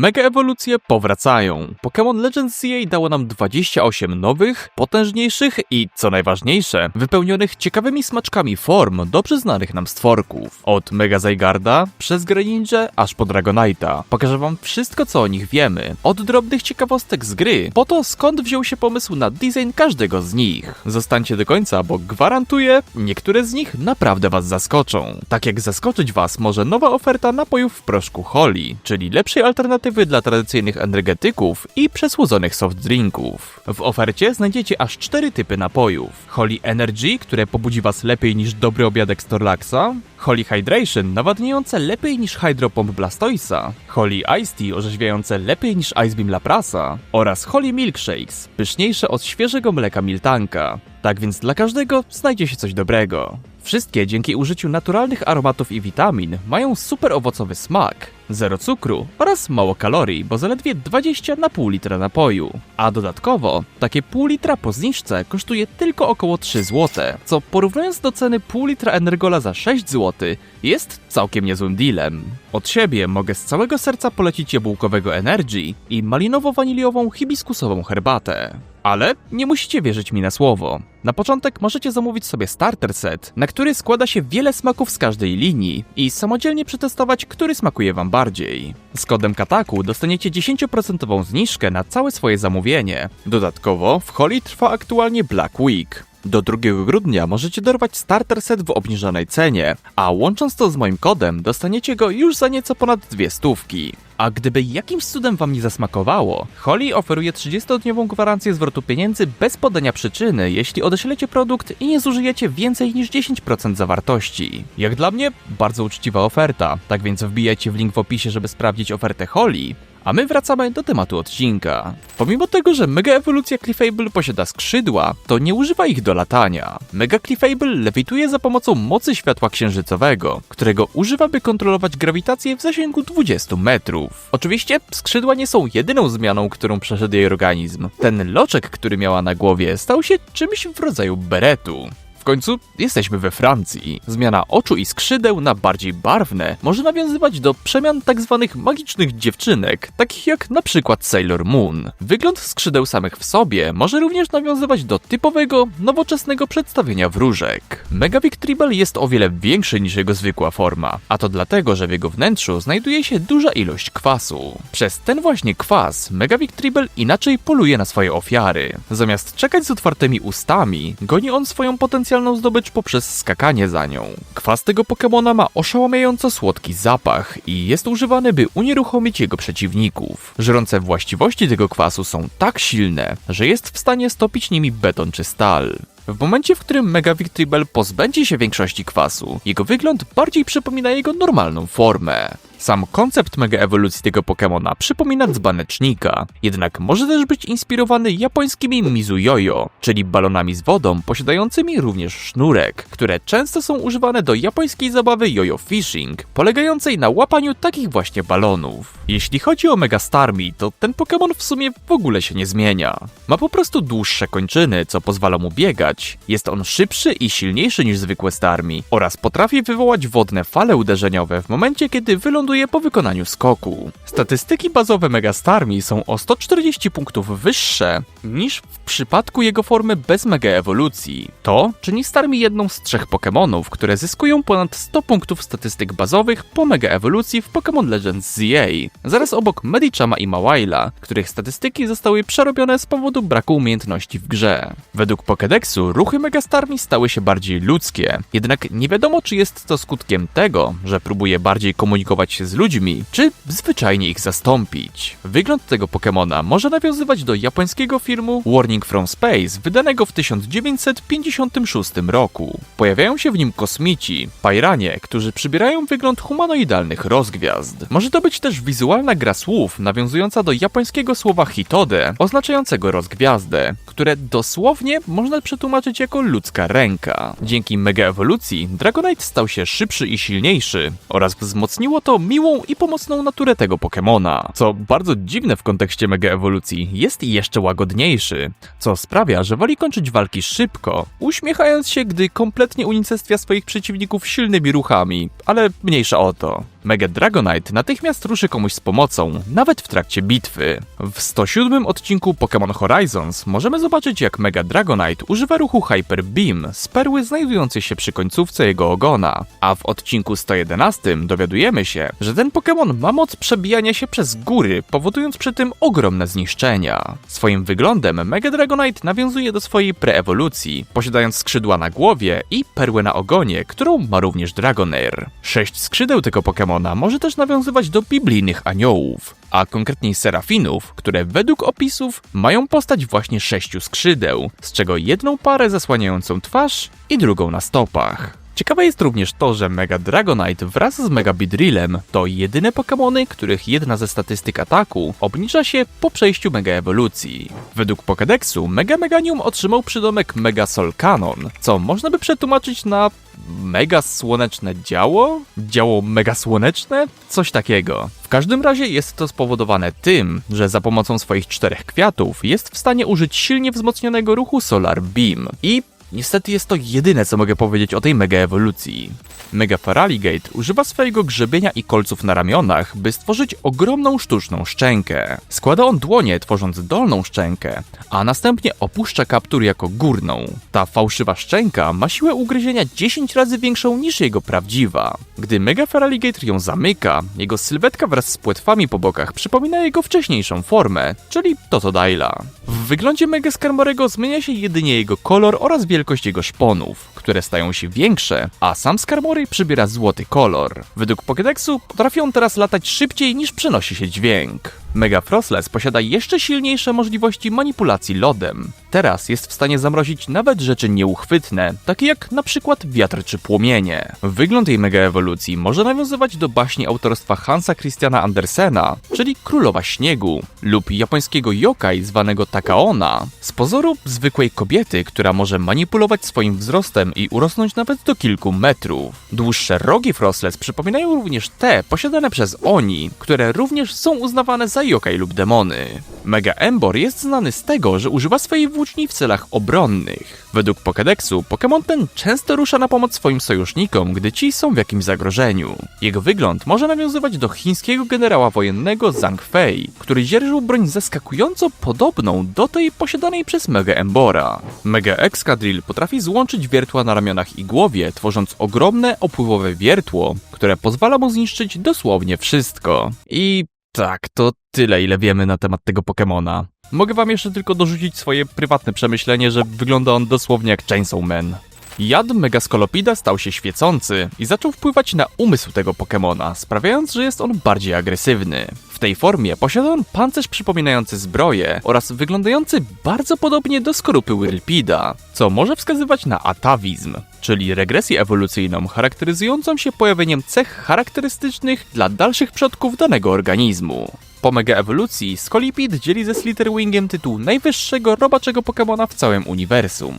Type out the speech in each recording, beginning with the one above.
Mega ewolucje powracają. Pokémon Legends CA dało nam 28 nowych, potężniejszych i, co najważniejsze, wypełnionych ciekawymi smaczkami form dobrze znanych nam stworków. Od Mega Zygarda, przez Greninja, aż po Dragonite'a. Pokażę wam wszystko, co o nich wiemy. Od drobnych ciekawostek z gry, po to skąd wziął się pomysł na design każdego z nich. Zostańcie do końca, bo gwarantuję, niektóre z nich naprawdę was zaskoczą. Tak jak zaskoczyć was może nowa oferta napojów w proszku Holly, czyli lepszej alternatywy dla tradycyjnych energetyków i przesłodzonych soft drinków. W ofercie znajdziecie aż cztery typy napojów. Holly Energy, które pobudzi was lepiej niż dobry obiadek Storlaxa, Holy Hydration, nawadniające lepiej niż Hydro Pump Blastoisa, Holy Ice Tea, orzeźwiające lepiej niż Ice Beam Laprasa oraz Holy Milkshakes, pyszniejsze od świeżego mleka Miltanka. Tak więc dla każdego znajdzie się coś dobrego. Wszystkie dzięki użyciu naturalnych aromatów i witamin mają super owocowy smak, zero cukru oraz mało kalorii, bo zaledwie 20 na pół litra napoju. A dodatkowo, takie pół litra po zniżce kosztuje tylko około 3 zł, co porównując do ceny pół litra Energola za 6 zł, jest całkiem niezłym dealem. Od siebie mogę z całego serca polecić jabłkowego Energy i malinowo-waniliową hibiskusową herbatę. Ale nie musicie wierzyć mi na słowo. Na początek możecie zamówić sobie starter set, na który składa się wiele smaków z każdej linii i samodzielnie przetestować, który smakuje wam bardziej. Z kodem Kataku dostaniecie 10% zniżkę na całe swoje zamówienie. Dodatkowo w Holi trwa aktualnie Black Week. Do 2 grudnia możecie dorwać starter set w obniżonej cenie, a łącząc to z moim kodem dostaniecie go już za nieco ponad dwie stówki. A gdyby jakimś cudem wam nie zasmakowało, Holly oferuje 30-dniową gwarancję zwrotu pieniędzy bez podania przyczyny, jeśli odeślecie produkt i nie zużyjecie więcej niż 10% zawartości. Jak dla mnie, bardzo uczciwa oferta, tak więc wbijajcie w link w opisie, żeby sprawdzić ofertę Holly, a my wracamy do tematu odcinka. Pomimo tego, że Mega Ewolucja Clefable posiada skrzydła, to nie używa ich do latania. Mega Clefable lewituje za pomocą mocy światła księżycowego, którego używa by kontrolować grawitację w zasięgu 20 metrów. Oczywiście skrzydła nie są jedyną zmianą, którą przeszedł jej organizm. Ten loczek, który miała na głowie, stał się czymś w rodzaju beretu. W końcu jesteśmy we Francji. Zmiana oczu i skrzydeł na bardziej barwne może nawiązywać do przemian tak zwanych magicznych dziewczynek, takich jak na przykład Sailor Moon. Wygląd skrzydeł samych w sobie może również nawiązywać do typowego, nowoczesnego przedstawienia wróżek. Megavik Tribal jest o wiele większy niż jego zwykła forma, a to dlatego, że w jego wnętrzu znajduje się duża ilość kwasu. Przez ten właśnie kwas Megavik Tribal inaczej poluje na swoje ofiary. Zamiast czekać z otwartymi ustami, goni on swoją potencjalną zdobycz poprzez skakanie za nią. Kwas tego Pokemona ma oszałamiająco słodki zapach i jest używany, by unieruchomić jego przeciwników. Żrące właściwości tego kwasu są tak silne, że jest w stanie stopić nimi beton czy stal. W momencie, w którym Mega Victribel pozbędzie się większości kwasu, jego wygląd bardziej przypomina jego normalną formę. Sam koncept mega ewolucji tego Pokemona przypomina dzbanecznika, jednak może też być inspirowany japońskimi Mizuyoyo, czyli balonami z wodą posiadającymi również sznurek, które często są używane do japońskiej zabawy yoyo fishing, polegającej na łapaniu takich właśnie balonów. Jeśli chodzi o Mega Starmie, to ten Pokemon w sumie w ogóle się nie zmienia. Ma po prostu dłuższe kończyny, co pozwala mu biegać. Jest on szybszy i silniejszy niż zwykłe Starmie oraz potrafi wywołać wodne fale uderzeniowe w momencie, kiedy wyląduje po wykonaniu skoku. Statystyki bazowe Mega Starmie są o 140 punktów wyższe niż w przypadku jego formy bez Mega Ewolucji. To czyni Starmie jedną z trzech Pokemonów, które zyskują ponad 100 punktów statystyk bazowych po Mega Ewolucji w Pokémon Legends ZA, zaraz obok Medichama i Mawaila, których statystyki zostały przerobione z powodu braku umiejętności w grze. Według Pokédexu ruchy Mega Starmie stały się bardziej ludzkie, jednak nie wiadomo czy jest to skutkiem tego, że próbuje bardziej komunikować się z ludźmi, czy zwyczajnie ich zastąpić. Wygląd tego Pokemona może nawiązywać do japońskiego filmu Warning from Space, wydanego w 1956 roku. Pojawiają się w nim kosmici, pajranie, którzy przybierają wygląd humanoidalnych rozgwiazd. Może to być też wizualna gra słów nawiązująca do japońskiego słowa hitode, oznaczającego rozgwiazdę, które dosłownie można przetłumaczyć jako ludzka ręka. Dzięki mega ewolucji Dragonite stał się szybszy i silniejszy oraz wzmocniło to miłą i pomocną naturę tego Pokemona. Co bardzo dziwne w kontekście mega ewolucji, jest jeszcze łagodniejszy, co sprawia, że woli kończyć walki szybko, uśmiechając się, gdy kompletnie unicestwia swoich przeciwników silnymi ruchami, ale mniejsza o to. Mega Dragonite natychmiast ruszy komuś z pomocą, nawet w trakcie bitwy. W 107 odcinku Pokémon Horizons możemy zobaczyć jak Mega Dragonite używa ruchu Hyper Beam z perły znajdującej się przy końcówce jego ogona, a w odcinku 111 dowiadujemy się, że ten Pokémon ma moc przebijania się przez góry, powodując przy tym ogromne zniszczenia. Swoim wyglądem Mega Dragonite nawiązuje do swojej preewolucji, posiadając skrzydła na głowie i perłę na ogonie, którą ma również Dragonair. Sześć skrzydeł tego Pokémona może też nawiązywać do biblijnych aniołów, a konkretniej serafinów, które według opisów mają postać właśnie sześciu skrzydeł, z czego jedną parę zasłaniającą twarz i drugą na stopach. Ciekawe jest również to, że Mega Dragonite wraz z Mega Beedrillem to jedyne Pokémony, których jedna ze statystyk ataku obniża się po przejściu Mega Ewolucji. Według Pokédexu Mega Meganium otrzymał przydomek Mega Sol Canon, co można by przetłumaczyć na mega słoneczne działo? Działo mega słoneczne? Coś takiego. W każdym razie jest to spowodowane tym, że za pomocą swoich czterech kwiatów jest w stanie użyć silnie wzmocnionego ruchu Solar Beam i Niestety jest to jedyne, co mogę powiedzieć o tej mega ewolucji. Mega Faraligate używa swojego grzebienia i kolców na ramionach, by stworzyć ogromną sztuczną szczękę. Składa on dłonie, tworząc dolną szczękę, a następnie opuszcza kaptur jako górną. Ta fałszywa szczęka ma siłę ugryzienia 10 razy większą niż jego prawdziwa. Gdy Mega Faraligate ją zamyka, jego sylwetka wraz z płetwami po bokach przypomina jego wcześniejszą formę, czyli Totodila. W wyglądzie Mega Skarmorego zmienia się jedynie jego kolor oraz wielkość jego szponów, które stają się większe, a sam Skarmory przybiera złoty kolor. Według Pokédexu potrafi on teraz latać szybciej niż przenosi się dźwięk. Mega Frostless posiada jeszcze silniejsze możliwości manipulacji lodem. Teraz jest w stanie zamrozić nawet rzeczy nieuchwytne, takie jak na przykład wiatr czy płomienie. Wygląd jej mega ewolucji może nawiązywać do baśni autorstwa Hansa Christiana Andersena, czyli Królowa Śniegu, lub japońskiego yokai zwanego Takaona, z pozoru zwykłej kobiety, która może manipulować swoim wzrostem i urosnąć nawet do kilku metrów. Dłuższe rogi Frostless przypominają również te posiadane przez Oni, które również są uznawane za yokai lub demony. Mega Embor jest znany z tego, że używa swojej włóczni w celach obronnych. Według Pokédexu Pokémon ten często rusza na pomoc swoim sojusznikom, gdy ci są w jakimś zagrożeniu. Jego wygląd może nawiązywać do chińskiego generała wojennego Zhang Fei, który dzierżył broń zaskakująco podobną do tej posiadanej przez Mega Embora. Mega Excadrill potrafi złączyć wiertła na ramionach i głowie, tworząc ogromne, opływowe wiertło, które pozwala mu zniszczyć dosłownie wszystko. I tak, to tyle, ile wiemy na temat tego Pokemona. Mogę wam jeszcze tylko dorzucić swoje prywatne przemyślenie, że wygląda on dosłownie jak Chainsaw Man. Jad Megaskolopida stał się świecący i zaczął wpływać na umysł tego Pokemona, sprawiając, że jest on bardziej agresywny. W tej formie posiada on pancerz przypominający zbroję oraz wyglądający bardzo podobnie do skorupy Whirlpida, co może wskazywać na atawizm, czyli regresję ewolucyjną charakteryzującą się pojawieniem cech charakterystycznych dla dalszych przodków danego organizmu. Po mega ewolucji Scolipede dzieli ze Slitherwingiem tytuł najwyższego robaczego Pokemona w całym uniwersum.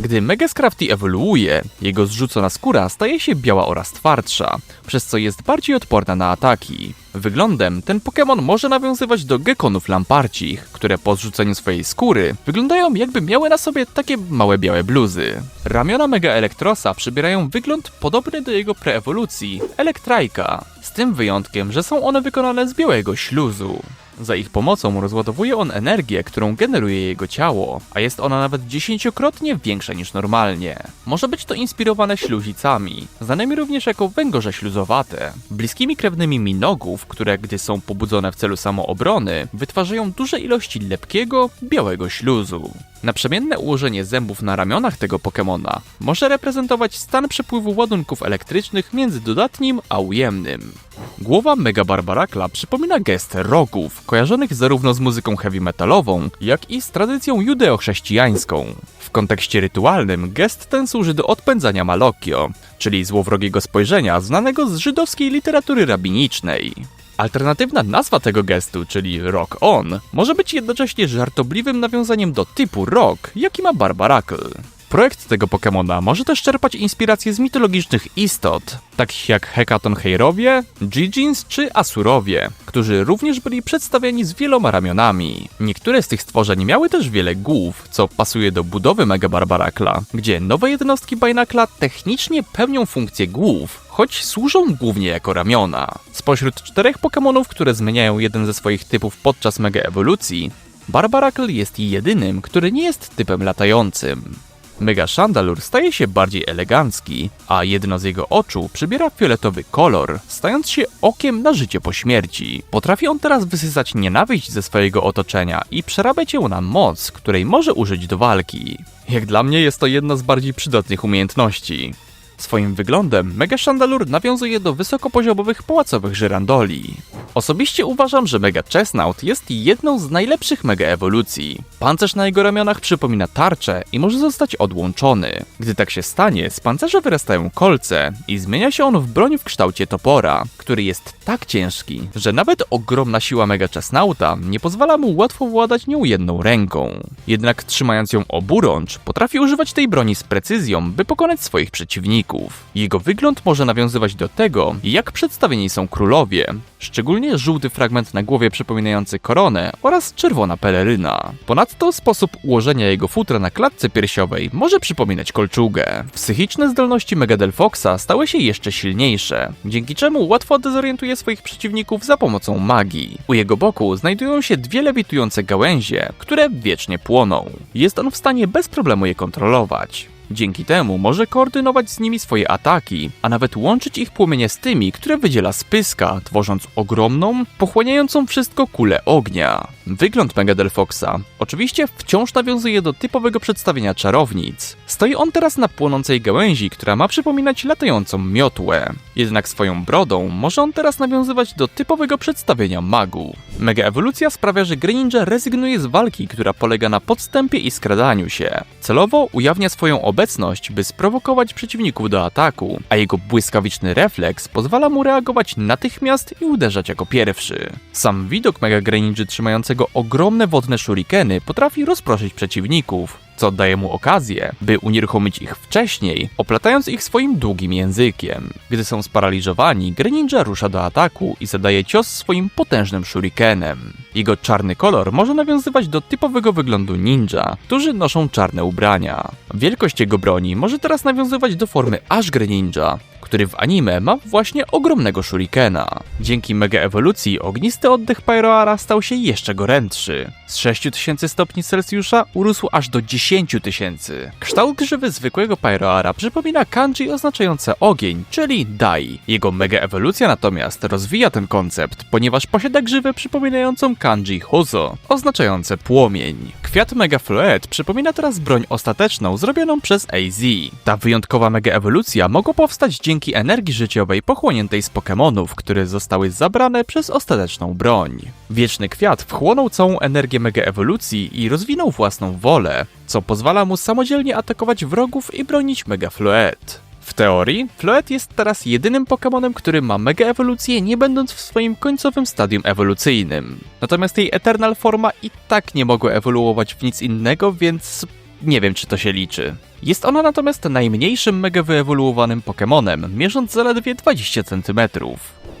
Gdy Mega Scrafty ewoluuje, jego zrzucona skóra staje się biała oraz twardsza, przez co jest bardziej odporna na ataki. Wyglądem ten Pokémon może nawiązywać do gekonów lamparcich, które po zrzuceniu swojej skóry wyglądają jakby miały na sobie takie małe białe bluzy. Ramiona Mega Elektrosa przybierają wygląd podobny do jego preewolucji, Elektrajka, z tym wyjątkiem, że są one wykonane z białego śluzu. Za ich pomocą rozładowuje on energię, którą generuje jego ciało, a jest ona nawet dziesięciokrotnie większa niż normalnie. Może być to inspirowane śluzicami, znanymi również jako węgorze śluzowate, bliskimi krewnymi minogów, które gdy są pobudzone w celu samoobrony, wytwarzają duże ilości lepkiego, białego śluzu. Naprzemienne ułożenie zębów na ramionach tego Pokemona może reprezentować stan przepływu ładunków elektrycznych między dodatnim a ujemnym. Głowa Mega Barbarakla przypomina gest rogów, kojarzonych zarówno z muzyką heavy metalową, jak i z tradycją judeo-chrześcijańską. W kontekście rytualnym gest ten służy do odpędzania malokio, czyli złowrogiego spojrzenia znanego z żydowskiej literatury rabinicznej. Alternatywna nazwa tego gestu, czyli Rock On, może być jednocześnie żartobliwym nawiązaniem do typu rock, jaki ma Barbaracle. Projekt tego Pokemona może też czerpać inspiracje z mitologicznych istot, takich jak Hekatoncheirowie, Gigins czy Asurowie, którzy również byli przedstawiani z wieloma ramionami. Niektóre z tych stworzeń miały też wiele głów, co pasuje do budowy Mega Barbarakla, gdzie nowe jednostki Bajnakla technicznie pełnią funkcję głów, choć służą głównie jako ramiona. Spośród czterech Pokémonów, które zmieniają jeden ze swoich typów podczas mega ewolucji, Barbaracle jest jedynym, który nie jest typem latającym. Mega Chandelure staje się bardziej elegancki, a jedno z jego oczu przybiera fioletowy kolor, stając się okiem na życie po śmierci. Potrafi on teraz wysysać nienawiść ze swojego otoczenia i przerabiać ją na moc, której może użyć do walki. Jak dla mnie jest to jedna z bardziej przydatnych umiejętności. Swoim wyglądem Mega Chandelure nawiązuje do wysokopoziomowych pałacowych żyrandoli. Osobiście uważam, że Mega Chestnut jest jedną z najlepszych mega ewolucji. Pancerz na jego ramionach przypomina tarczę i może zostać odłączony. Gdy tak się stanie, z pancerza wyrastają kolce i zmienia się on w broń w kształcie topora, który jest tak ciężki, że nawet ogromna siła Mega Chestnuta nie pozwala mu łatwo władać nią jedną ręką. Jednak trzymając ją oburącz, potrafi używać tej broni z precyzją, by pokonać swoich przeciwników. Jego wygląd może nawiązywać do tego, jak przedstawieni są królowie, szczególnie żółty fragment na głowie przypominający koronę oraz czerwona peleryna. Ponadto sposób ułożenia jego futra na klatce piersiowej może przypominać kolczugę. Psychiczne zdolności Megadelfoxa stały się jeszcze silniejsze, dzięki czemu łatwo dezorientuje swoich przeciwników za pomocą magii. U jego boku znajdują się dwie lewitujące gałęzie, które wiecznie płoną. Jest on w stanie bez problemu je kontrolować. Dzięki temu może koordynować z nimi swoje ataki, a nawet łączyć ich płomienie z tymi, które wydziela z pyska, tworząc ogromną, pochłaniającą wszystko kulę ognia. Wygląd Megadelfoxa oczywiście wciąż nawiązuje do typowego przedstawienia czarownic. Stoi on teraz na płonącej gałęzi, która ma przypominać latającą miotłę. Jednak swoją brodą może on teraz nawiązywać do typowego przedstawienia magu. Mega ewolucja sprawia, że Greninja rezygnuje z walki, która polega na podstępie i skradaniu się. Celowo ujawnia swoją obecność, by sprowokować przeciwników do ataku, a jego błyskawiczny refleks pozwala mu reagować natychmiast i uderzać jako pierwszy. Sam widok Mega Greninja trzymającego ogromne wodne shurikeny potrafi rozproszyć przeciwników, co daje mu okazję, by unieruchomić ich wcześniej, oplatając ich swoim długim językiem. Gdy są sparaliżowani, Greninja rusza do ataku i zadaje cios swoim potężnym shurikenem. Jego czarny kolor może nawiązywać do typowego wyglądu ninja, którzy noszą czarne ubrania. Wielkość jego broni może teraz nawiązywać do formy aż Greninja, który w anime ma właśnie ogromnego shurikena. Dzięki mega ewolucji ognisty oddech Pyroara stał się jeszcze gorętszy. Z 6000 stopni Celsjusza urósł aż do 10 tysięcy. Kształt grzywy zwykłego Pyroara przypomina kanji oznaczające ogień, czyli Dai. Jego mega ewolucja natomiast rozwija ten koncept, ponieważ posiada grzywę przypominającą kanji Hozo, oznaczające płomień. Kwiat Mega Floet przypomina teraz broń ostateczną zrobioną przez AZ. Ta wyjątkowa mega ewolucja mogła powstać dzięki energii życiowej pochłoniętej z Pokémonów, które zostały zabrane przez ostateczną broń. Wieczny kwiat wchłonął całą energię mega ewolucji i rozwinął własną wolę, co pozwala mu samodzielnie atakować wrogów i bronić Mega Floet. W teorii, Floet jest teraz jedynym Pokémonem, który ma mega ewolucję, nie będąc w swoim końcowym stadium ewolucyjnym. Natomiast jej Eternal forma i tak nie mogła ewoluować w nic innego, więc nie wiem, czy to się liczy. Jest ona natomiast najmniejszym mega wyewoluowanym Pokémonem, mierząc zaledwie 20 cm.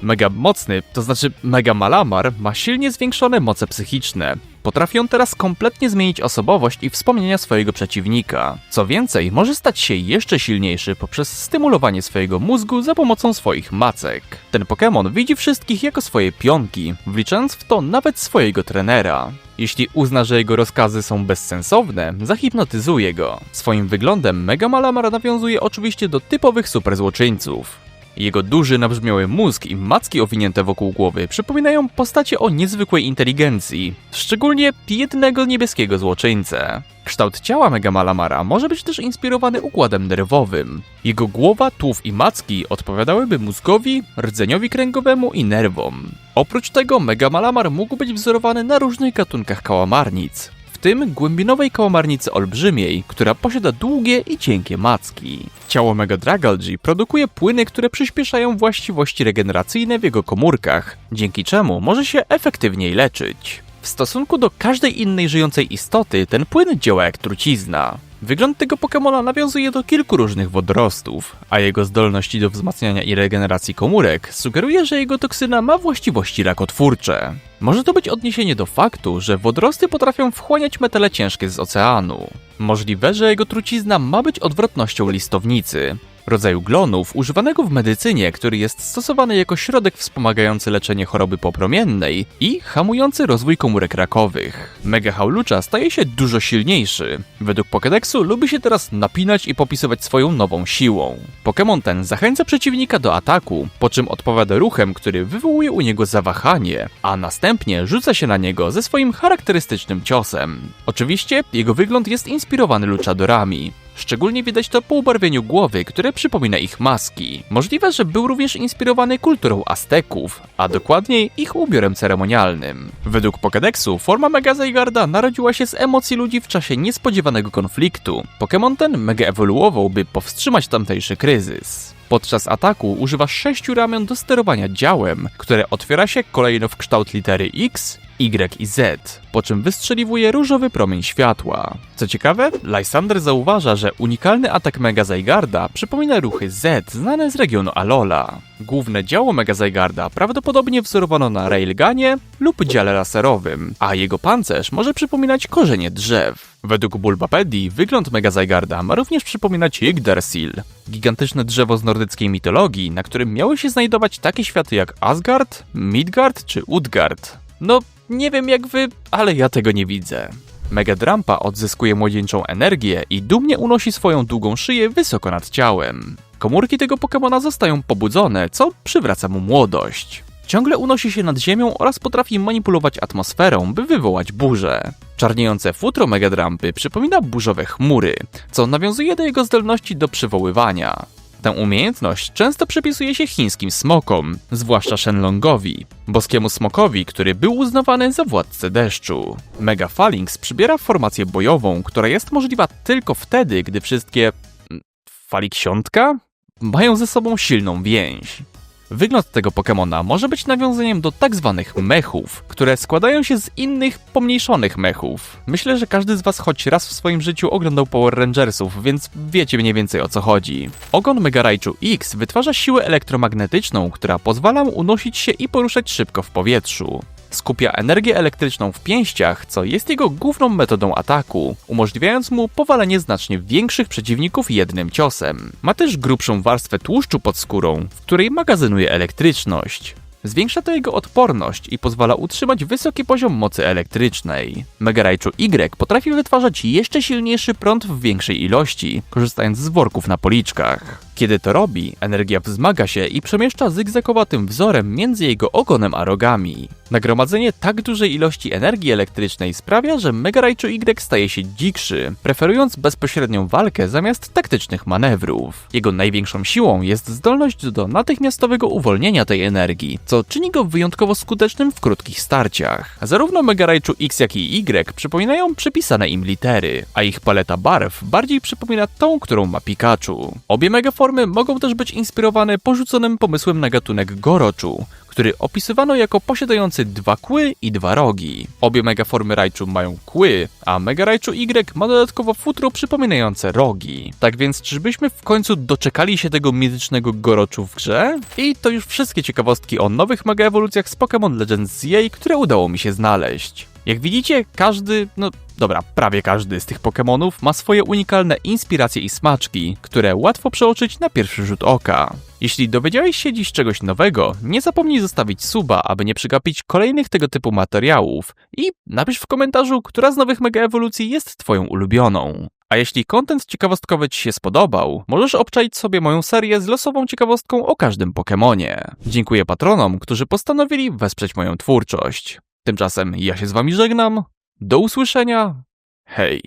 Mega mocny, to znaczy Mega Malamar, ma silnie zwiększone moce psychiczne. Potrafi on teraz kompletnie zmienić osobowość i wspomnienia swojego przeciwnika. Co więcej, może stać się jeszcze silniejszy poprzez stymulowanie swojego mózgu za pomocą swoich macek. Ten Pokémon widzi wszystkich jako swoje pionki, wliczając w to nawet swojego trenera. Jeśli uzna, że jego rozkazy są bezsensowne, zahipnotyzuje go. Swoim wyglądem Mega Malamar nawiązuje oczywiście do typowych superzłoczyńców. Jego duży, nabrzmiały mózg i macki owinięte wokół głowy przypominają postacie o niezwykłej inteligencji, szczególnie jednego niebieskiego złoczyńcę. Kształt ciała Mega Malamara może być też inspirowany układem nerwowym. Jego głowa, tułów i macki odpowiadałyby mózgowi, rdzeniowi kręgowemu i nerwom. Oprócz tego Mega Malamar mógł być wzorowany na różnych gatunkach kałamarnic, tym głębinowej kałamarnicy olbrzymiej, która posiada długie i cienkie macki. Ciało Mega Dragalgi produkuje płyny, które przyspieszają właściwości regeneracyjne w jego komórkach, dzięki czemu może się efektywniej leczyć. W stosunku do każdej innej żyjącej istoty, ten płyn działa jak trucizna. Wygląd tego Pokemona nawiązuje do kilku różnych wodorostów, a jego zdolności do wzmacniania i regeneracji komórek sugeruje, że jego toksyna ma właściwości rakotwórcze. Może to być odniesienie do faktu, że wodorosty potrafią wchłaniać metale ciężkie z oceanu. Możliwe, że jego trucizna ma być odwrotnością listownicy. Rodzaju glonów używanego w medycynie, który jest stosowany jako środek wspomagający leczenie choroby popromiennej i hamujący rozwój komórek rakowych. Mega Haulucza staje się dużo silniejszy. Według Pokédexu lubi się teraz napinać i popisywać swoją nową siłą. Pokémon ten zachęca przeciwnika do ataku, po czym odpowiada ruchem, który wywołuje u niego zawahanie, a następnie rzuca się na niego ze swoim charakterystycznym ciosem. Oczywiście jego wygląd jest inspirowany luchadorami. Szczególnie widać to po ubarwieniu głowy, które przypomina ich maski. Możliwe, że był również inspirowany kulturą Azteków, a dokładniej ich ubiorem ceremonialnym. Według Pokédexu forma Mega Zygarda narodziła się z emocji ludzi w czasie niespodziewanego konfliktu. Pokémon ten mega ewoluował, by powstrzymać tamtejszy kryzys. Podczas ataku używa sześciu ramion do sterowania działem, które otwiera się kolejno w kształt litery X, Y i Z, po czym wystrzeliwuje różowy promień światła. Co ciekawe, Lysander zauważa, że unikalny atak Mega Zygarda przypomina ruchy Z znane z regionu Alola. Główne działo Mega Zygarda prawdopodobnie wzorowano na railgunie lub dziale laserowym, a jego pancerz może przypominać korzenie drzew. Według Bulbapedii wygląd Mega Zygarda ma również przypominać Yggdrasil, gigantyczne drzewo z nordyckiej mitologii, na którym miały się znajdować takie światy jak Asgard, Midgard czy Utgard. No, nie wiem jak wy, ale ja tego nie widzę. Megadrampa odzyskuje młodzieńczą energię i dumnie unosi swoją długą szyję wysoko nad ciałem. Komórki tego Pokemona zostają pobudzone, co przywraca mu młodość. Ciągle unosi się nad ziemią oraz potrafi manipulować atmosferą, by wywołać burzę. Czarniejące futro Megadrampy przypomina burzowe chmury, co nawiązuje do jego zdolności do przywoływania. Tę umiejętność często przypisuje się chińskim smokom, zwłaszcza Shenlongowi, boskiemu smokowi, który był uznawany za władcę deszczu. Mega Phalanx przybiera formację bojową, która jest możliwa tylko wtedy, gdy wszystkie... mm, faliksiątka? Mają ze sobą silną więź. Wygląd tego Pokemona może być nawiązaniem do tak zwanych mechów, które składają się z innych, pomniejszonych mechów. Myślę, że każdy z Was choć raz w swoim życiu oglądał Power Rangersów, więc wiecie mniej więcej o co chodzi. Ogon Mega Raichu X wytwarza siłę elektromagnetyczną, która pozwala mu unosić się i poruszać szybko w powietrzu. Skupia energię elektryczną w pięściach, co jest jego główną metodą ataku, umożliwiając mu powalenie znacznie większych przeciwników jednym ciosem. Ma też grubszą warstwę tłuszczu pod skórą, w której magazynuje elektryczność. Zwiększa to jego odporność i pozwala utrzymać wysoki poziom mocy elektrycznej. Mega Raichu Y potrafi wytwarzać jeszcze silniejszy prąd w większej ilości, korzystając z worków na policzkach. Kiedy to robi, energia wzmaga się i przemieszcza zygzakowatym wzorem między jego ogonem a rogami. Nagromadzenie tak dużej ilości energii elektrycznej sprawia, że Mega Raichu Y staje się dzikszy, preferując bezpośrednią walkę zamiast taktycznych manewrów. Jego największą siłą jest zdolność do natychmiastowego uwolnienia tej energii, co czyni go wyjątkowo skutecznym w krótkich starciach. Zarówno Mega Raichu X jak i Y przypominają przypisane im litery, a ich paleta barw bardziej przypomina tą, którą ma Pikachu. Obie megaformy mogą też być inspirowane porzuconym pomysłem na gatunek Goroczu, który opisywano jako posiadający dwa kły i dwa rogi. Obie megaformy Raichu mają kły, a Mega Raichu Y ma dodatkowo futro przypominające rogi. Tak więc czyżbyśmy w końcu doczekali się tego mitycznego Goroczu w grze? I to już wszystkie ciekawostki o nowych mega ewolucjach z Pokémon Legends ZA, które udało mi się znaleźć. Jak widzicie, każdy, no dobra, prawie każdy z tych Pokémonów ma swoje unikalne inspiracje i smaczki, które łatwo przeoczyć na pierwszy rzut oka. Jeśli dowiedziałeś się dziś czegoś nowego, nie zapomnij zostawić suba, aby nie przegapić kolejnych tego typu materiałów i napisz w komentarzu, która z nowych mega ewolucji jest twoją ulubioną. A jeśli kontent ciekawostkowy Ci się spodobał, możesz obczaić sobie moją serię z losową ciekawostką o każdym Pokemonie. Dziękuję patronom, którzy postanowili wesprzeć moją twórczość. Tymczasem ja się z Wami żegnam. Do usłyszenia. Hej.